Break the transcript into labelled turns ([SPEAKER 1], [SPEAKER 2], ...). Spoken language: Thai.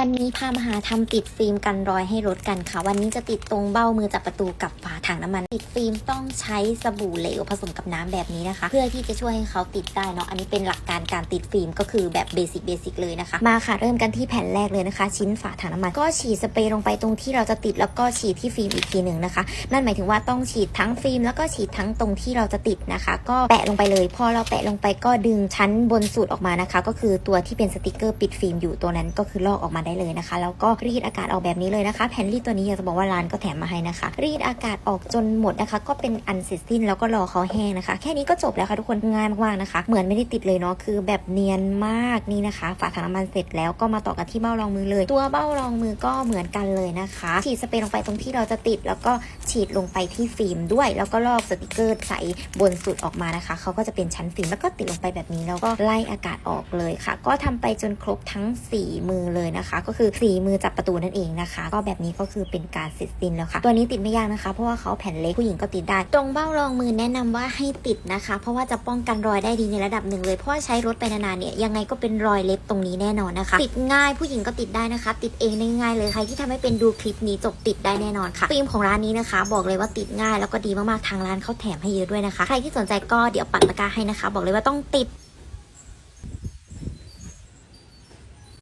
[SPEAKER 1] วันนี้พามาหาทำติดฟิล์มกันรอยให้รถกันค่ะ วันนี้จะติดตรงเบ้ามือจับประตูกับฝาถังน้ำมัน ติดฟิล์มต้องใช้สบู่เหลวผสมกับน้ำแบบนี้นะคะ เพื่อที่จะช่วยให้เขาติดได้เนาะอันนี้เป็นหลักการการติดฟิล์มก็คือแบบเบสิกเบสิกเลยนะคะมาค่ะเริ่มกันที่แผ่นแรกเลยนะคะ ชิ้นฝาถังน้ำมัน ก็ฉีดสเปรย์ลงไปตรงที่เราจะติดแล้วก็ฉีดที่ฟิล์มอีกทีหนึ่งนะคะ นั่นหมายถึงว่าต้องฉีดทั้งฟิล์มแล้วก็ฉีดทั้งตรงที่เราจะติดนะคะ ก็แปะลงไปเลย พอเราแปะลงไปก็ดึงชั้นบนสุดออกมานะคะ ก็คือตัวที่เป็นสติกเกอร์ปิดฟิล์มอยู่ตัวนั้นก็คือลอกออกมาได้เลยนะคะ แล้วก็รีดอากาศออกแบบนี้เลยนะคะ แผ่นรีดตัวนี้อยากจะบอกว่าร้านก็แถมมาให้นะคะ รีดอากาศออกจนหมดนะคะ ก็เป็นอันเสร็จสิ้นแล้วก็รอเขาแห้งนะคะ แค่นี้ก็จบแล้วค่ะทุกคนง่ายมากๆนะคะ เหมือนไม่ได้ติดเลยเนาะคือแบบเนียนมากนี่นะคะ ฝาถังน้ำมันเสร็จแล้วก็มาต่อกันที่เบ้ารองมือเลย ตัวเบ้ารองมือก็เหมือนกันเลยนะคะ ฉีดสเปรย์ลงไปตรงที่เราจะติด แล้วก็ฉีดลงไปที่ฟิล์มด้วย แล้วก็ลอกสติกเกอร์ใส่บนสุดออกมานะคะเขาก็จะเป็นชั้นฟิล์มแล้วก็ติดลงไปแบบนี้แล้วก็ไล่อากาศออกเลยค่ะ ก็ทำไปจนครบทั้ง 4 มือเลยนะคะก็คือ4มือจับประตูนั่นเองนะคะ ก็แบบนี้ก็คือเป็นการเสร็จสิ้นแล้วค่ะ ตัวนี้ติดไม่ยากนะคะ เพราะว่าเขาแผ่นเล็กผู้หญิงก็ติดได้ ตรงเบ้ารองมือแนะนำว่าให้ติดนะคะ เพราะว่าจะป้องกันรอยได้ดีในระดับหนึ่งเลยเพราะาใช้รถไปนานๆเนี่ยยังไงก็เป็นรอยเล็บตรงนี้แน่นอนนะคะ ติดง่ายผู้หญิงก็ติดได้นะคะ ติดเองได้ง่ายเลยใครที่ทำให้เป็นดูคลิปนี้จบติดได้แน่นอนค่ะฟิล์มของร้านนี้นะคะ บอกเลยว่าติดง่ายแล้วก็ดีมากๆทางร้านเขาแถมให้เยอะด้วยนะคะ ใครที่สนใจก็เดี๋ยวปักตะกร้าให้นะคะ บอกเลยว่าต้องติด